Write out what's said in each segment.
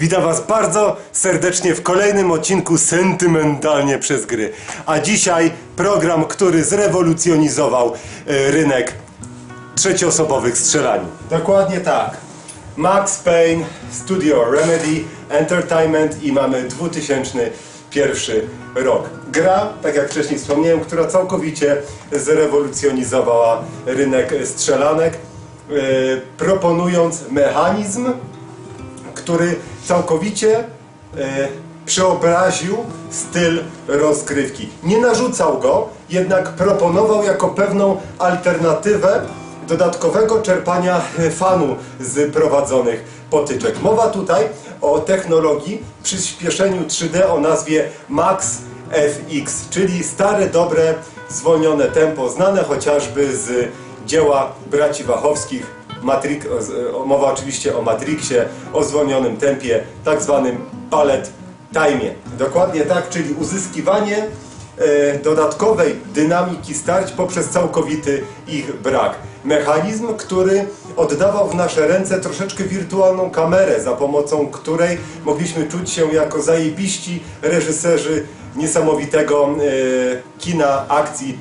Witam Was bardzo serdecznie w kolejnym odcinku Sentymentalnie przez gry. A dzisiaj program, który zrewolucjonizował e, rynek trzecioosobowych strzelanin. Dokładnie tak. Max Payne, Studio Remedy, Entertainment i mamy 2001 rok. Gra, tak jak wcześniej wspomniałem, która całkowicie zrewolucjonizowała rynek strzelanek, e, proponując mechanizm, który całkowicie e, przeobraził styl rozgrywki. Nie narzucał go, jednak proponował jako pewną alternatywę dodatkowego czerpania e, fanu z prowadzonych potyczek. Mowa tutaj o technologii przyspieszeniu 3D o nazwie Max FX, czyli stare, dobre, zwolnione tempo, znane chociażby z dzieła braci Wachowskich Matrix, mowa oczywiście o Matrixie, o zwolnionym tempie, tak zwanym bullet time. Dokładnie tak, czyli uzyskiwanie e, dodatkowej dynamiki starć poprzez całkowity ich brak. Mechanizm, który oddawał w nasze ręce troszeczkę wirtualną kamerę, za pomocą której mogliśmy czuć się jako zajebiści reżyserzy niesamowitego e, kina akcji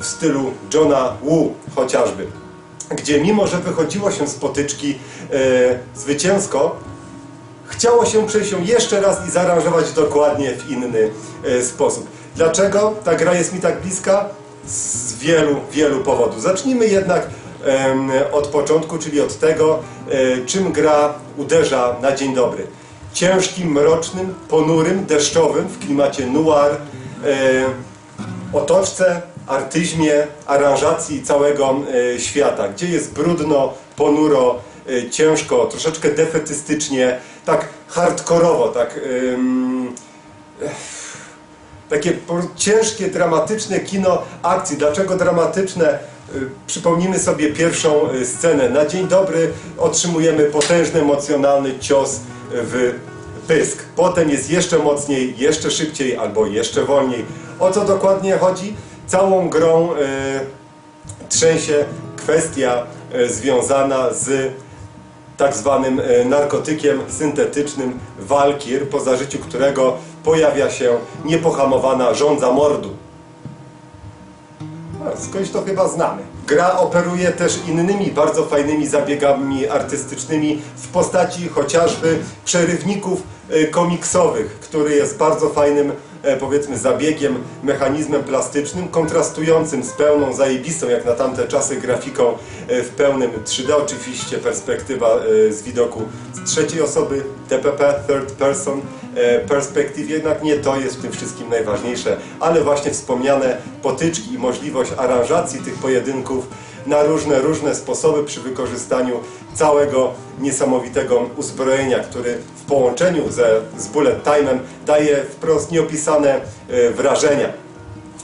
w stylu Johna Woo chociażby gdzie mimo, że wychodziło się z potyczki e, zwycięsko, chciało się przejść ją jeszcze raz i zaaranżować dokładnie w inny e, sposób. Dlaczego ta gra jest mi tak bliska? Z wielu, wielu powodów. Zacznijmy jednak em, od początku, czyli od tego, e, czym gra uderza na dzień dobry. Ciężkim, mrocznym, ponurym, deszczowym w klimacie noir, e, otoczce, artyzmie, aranżacji całego e, świata, gdzie jest brudno, ponuro, e, ciężko, troszeczkę defetystycznie, tak hardkorowo, tak ym, takie ciężkie, dramatyczne kino akcji. Dlaczego dramatyczne? Przypomnijmy sobie pierwszą scenę. Na dzień dobry otrzymujemy potężny, emocjonalny cios w pysk. Potem jest jeszcze mocniej, jeszcze szybciej albo jeszcze wolniej. O co dokładnie chodzi? Całą grą y, trzęsie kwestia y, związana z tak zwanym e, narkotykiem syntetycznym Walkir, po zażyciu którego pojawia się niepohamowana żądza mordu. A, Skądś to chyba znamy. Gra operuje też innymi bardzo fajnymi zabiegami artystycznymi w postaci chociażby przerywników komiksowych, który jest bardzo fajnym powiedzmy zabiegiem, mechanizmem plastycznym, kontrastującym z pełną, zajebistą jak na tamte czasy grafiką e, w pełnym 3D. Oczywiście perspektywa e, z widoku z trzeciej osoby, TPP, third person e, perspective, jednak nie to jest w tym wszystkim najważniejsze, ale właśnie wspomniane potyczki i możliwość aranżacji tych pojedynków na różne, różne sposoby przy wykorzystaniu całego niesamowitego uzbrojenia, który w połączeniu ze, z bullet time'em daje wprost nieopisane e, wrażenia.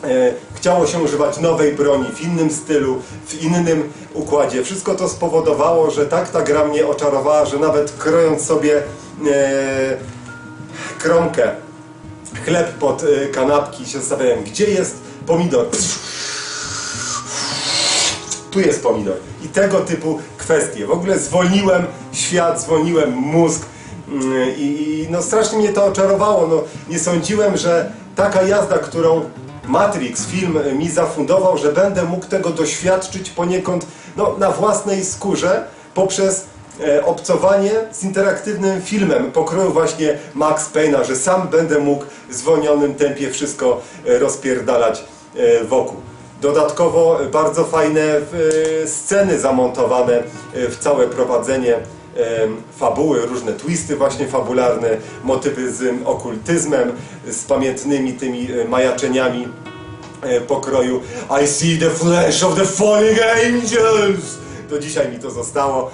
E, Chciało się używać nowej broni w innym stylu, w innym układzie. Wszystko to spowodowało, że tak ta gra mnie oczarowała, że nawet krojąc sobie e, kromkę, chleb pod e, kanapki się zastanawiałem, gdzie jest pomidor. Tu jest pomidor. I tego typu kwestie. W ogóle zwolniłem świat, zwolniłem mózg mm, i, i no strasznie mnie to oczarowało. No, nie sądziłem, że taka jazda, którą Matrix, film e, mi zafundował, że będę mógł tego doświadczyć poniekąd no, na własnej skórze poprzez e, obcowanie z interaktywnym filmem pokroju właśnie Max Payne'a, że sam będę mógł w zwolnionym tempie wszystko e, rozpierdalać e, wokół. Dodatkowo bardzo fajne e, sceny zamontowane e, w całe prowadzenie e, fabuły, różne twisty właśnie fabularne, motywy z okultyzmem, z pamiętnymi tymi majaczeniami pokroju I see the flesh of the falling angels do dzisiaj mi to zostało.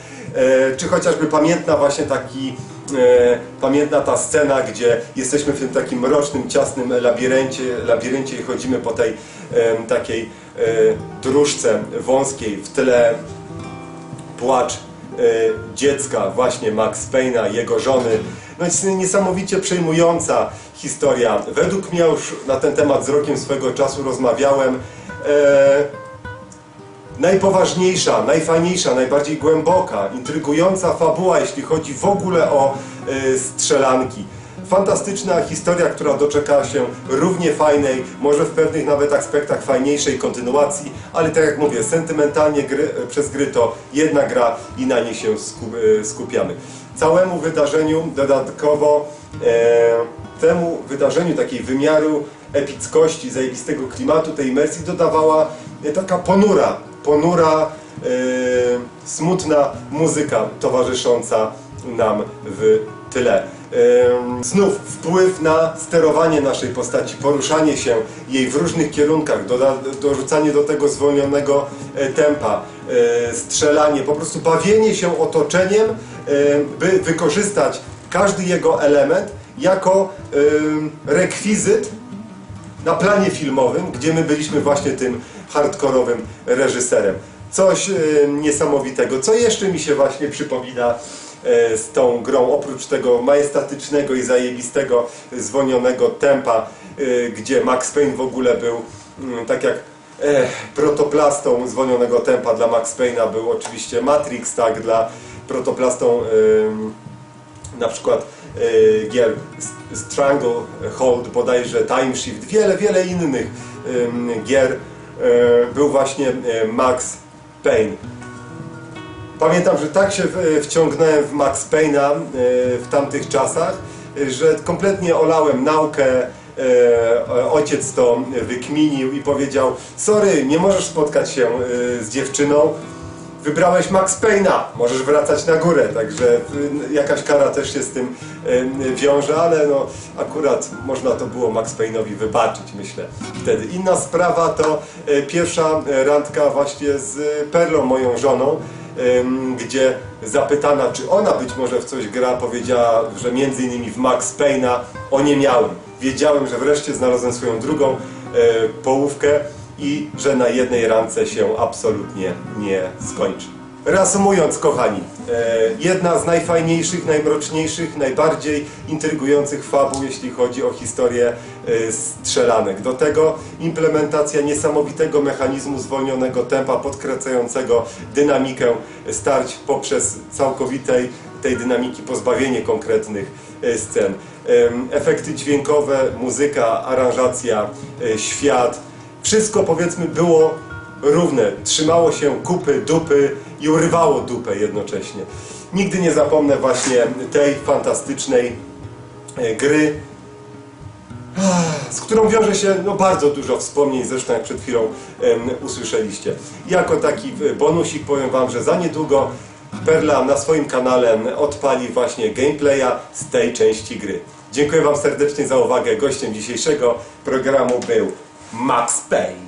Czy chociażby pamiętna właśnie taki, e, pamiętna ta scena, gdzie jesteśmy w tym takim mrocznym, ciasnym labiryncie, labiryncie i chodzimy po tej takiej e, dróżce wąskiej, w tle płacz e, dziecka, właśnie Max Payne'a, jego żony. No jest niesamowicie przejmująca historia. Według mnie już na ten temat z rokiem swego czasu rozmawiałem. Najpoważniejsza, najfajniejsza, najbardziej głęboka, intrygująca fabuła, jeśli chodzi w ogóle o e, strzelanki. Fantastyczna historia, która doczekała się równie fajnej, może w pewnych nawet aspektach fajniejszej kontynuacji, ale tak jak mówię, sentymentalnie gry, przez gry to jedna gra i na niej się skup, e, skupiamy. Całemu wydarzeniu dodatkowo e, temu wydarzeniu takiej wymiaru epickości, zajebistego klimatu, tej imersji dodawała e, taka ponura, ponura, e, smutna muzyka towarzysząca nam w tyle. E, znów wpływ na sterowanie naszej postaci, poruszanie się jej w różnych kierunkach, dorzucanie do tego zwolnionego e, tempa, e, strzelanie, po prostu bawienie się otoczeniem, e, by wykorzystać każdy jego element jako rekwizyt na planie filmowym, gdzie my byliśmy właśnie tym hardkorowym reżyserem. Coś e, niesamowitego. Co jeszcze mi się właśnie przypomina e, z tą grą, oprócz tego majestatycznego i zajebistego zwolnionego tempa, e, gdzie Max Payne w ogóle był mm, tak jak protoplastą zwolnionego tempa dla Max Payne'a był oczywiście Matrix, tak, dla protoplastą na przykład gier Stranglehold, bodajże Time Shift, wiele, wiele innych gier był właśnie e, Max Payne. Pamiętam, że tak się w- wciągnąłem w Max Payne'a e, w tamtych czasach, e, że kompletnie olałem naukę. E, Ojciec to wykminił i powiedział: Sorry, nie możesz spotkać się e, z dziewczyną. Wybrałeś Max Payne'a, możesz wracać na górę, także y, jakaś kara też się z tym y, wiąże, ale no akurat można to było Max Payne'owi wybaczyć, myślę wtedy. Inna sprawa to y, pierwsza randka właśnie z Perlą, moją żoną, gdzie zapytana, czy ona być może w coś gra, powiedziała, że między innymi w Max Payne'a o nie miałem. Wiedziałem, że wreszcie znalazłem swoją drugą połówkę i że na jednej randce się absolutnie nie skończy. Reasumując, kochani, e, jedna z najfajniejszych, najmroczniejszych, najbardziej intrygujących fabuł, jeśli chodzi o historię e, strzelanek. Do tego implementacja niesamowitego mechanizmu zwolnionego tempa, podkręcającego dynamikę starć poprzez całkowitej tej dynamiki pozbawienie konkretnych e, scen. Efekty dźwiękowe, muzyka, aranżacja, świat, wszystko powiedzmy było równe, trzymało się kupy, dupy i urywało dupę jednocześnie. Nigdy nie zapomnę właśnie tej fantastycznej e, gry, z którą wiąże się no, bardzo dużo wspomnień, zresztą jak przed chwilą em, usłyszeliście. Jako taki e, bonusik powiem Wam, że za niedługo Perla na swoim kanale odpali właśnie gameplaya z tej części gry. Dziękuję Wam serdecznie za uwagę. Gościem dzisiejszego programu był Max Payne.